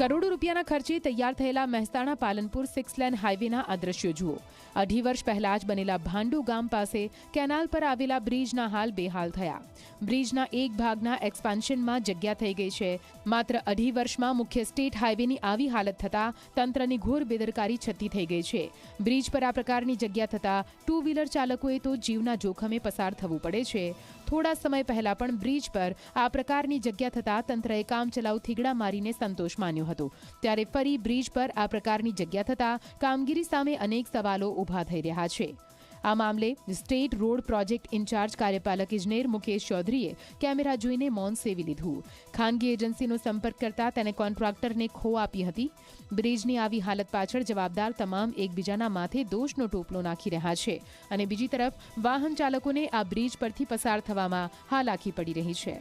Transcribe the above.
કરોડો રૂપિયાના ખર્ચે તૈયાર થયેલા મહેસાણા પાલનપુર સિક્સ લેન હાઈવેના આ દ્રશ્યો જુઓ. અઢી વર્ષ પહેલા જ બનેલા ભાંડુ ગામ પાસે કેનાલ પર આવેલા બ્રિજના હાલ બેહાલ થયા. બ્રિજના એક ભાગના એક્સપાન્શનમાં જગ્યા થઈ ગઈ છે. માત્ર અઢી વર્ષમાં મુખ્ય સ્ટેટ હાઈવેની આવી હાલત થતાં તંત્રની ઘોર બેદરકારી છતી થઈ ગઈ છે. બ્રિજ પર આ પ્રકારની જગ્યા થતાં ટુ વ્હીલર ચાલકોએ તો જીવના જોખમે પસાર થવું પડે છે. થોડા સમય પહેલા પણ બ્રિજ પર આ પ્રકારની જગ્યા થતાં તંત્રએ કામચલાઉ થીગડા મારીને સંતોષ માન્યો હતો. ત્યારે ફરી બ્રિજ પર આ પ્રકારની જગ્યા થતાં કામગીરી સામે અનેક સવાલો ઊભા થઈ રહ્યા છે. આ મામલે સ્ટેટ રોડ પ્રોજેક્ટ ઇન્ચાર્જ કાર્યપાલક ઇજનેર મુકેશ ચૌધરીએ કેમેરા જોઈને મૌન સેવી લીધું. ખાનગી એજન્સીનો સંપર્ક કરતા તેને કોન્ટ્રાક્ટરને ખો આપી હતી. બ્રિજની આવી હાલત પાછળ જવાબદાર તમામ એકબીજાના માથે દોષનો ટોપલો નાખી રહ્યા છે અને બીજી તરફ વાહન ચાલકોને આ બ્રિજ પરથી પસાર થવામાં હાલાકી પડી રહી છે.